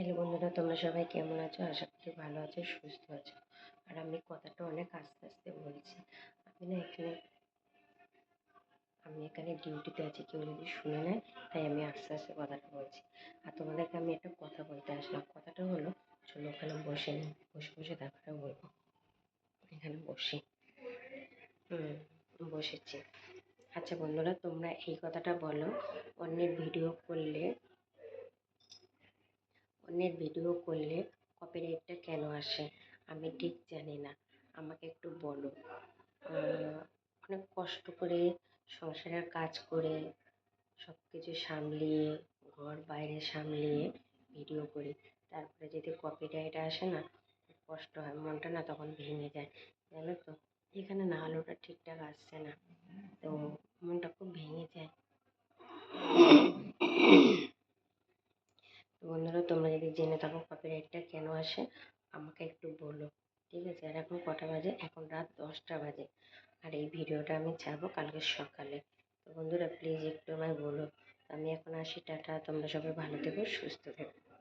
Hello বন্ধুরা, তোমরা সবাই কেমন আছো? আশা করি ভালো আছো, সুস্থ আছো। আর আমি কথাটা অনেক আস্তে আস্তে বলছি। আমি না এখানে, আমি এখানে ডিউটিতে আছি, কেউ যদি শুনে নেয়, তাই আমি আস্তে আস্তে কথাটা বলছি। আর তোমাদেরকে আমি একটা কথা বলতে আসলাম। কথাটা হলো, চলো ওখানে বসে নিই বসে বসে কথাটা বলব। এখানে বসি। হুম, বসেছি। আচ্ছা বন্ধুরা, তোমরা এই কথাটা বলো, অন্যের ভিডিও করলে ভিডিও করলে কপিরাইটটা কেন আসে? আমি ঠিক জানি না। আমাকে একটু বলো। অনেক কষ্ট করে সংসারের কাজ করে সব কিছু সামলিয়ে, ঘর বাইরে সামলিয়ে ভিডিও করি। তারপরে যদি কপিরাইট আসে না কষ্ট হয়। মনটা না তখন ভেঙে যায়। জানো তো? এখানে না আলোটা ঠিকঠাক আসছে না। তো মনটা খুব ভেঙে যায় বন্ধুরা, তোমরা যদি জেনে থাকো কপিরাইটটা কেন আসে, আমাকে একটু বলো, ঠিক আছে? আর এখন কটা বাজে? এখন রাত দশটা বাজে। আর এই ভিডিওটা আমি ছাড়বো কালকে সকালে। তো বন্ধুরা প্লিজ একটু আমায় বলো। আমি এখন আসি, টাটা। তোমরা সবাই ভালো থেকো, সুস্থ থেকো।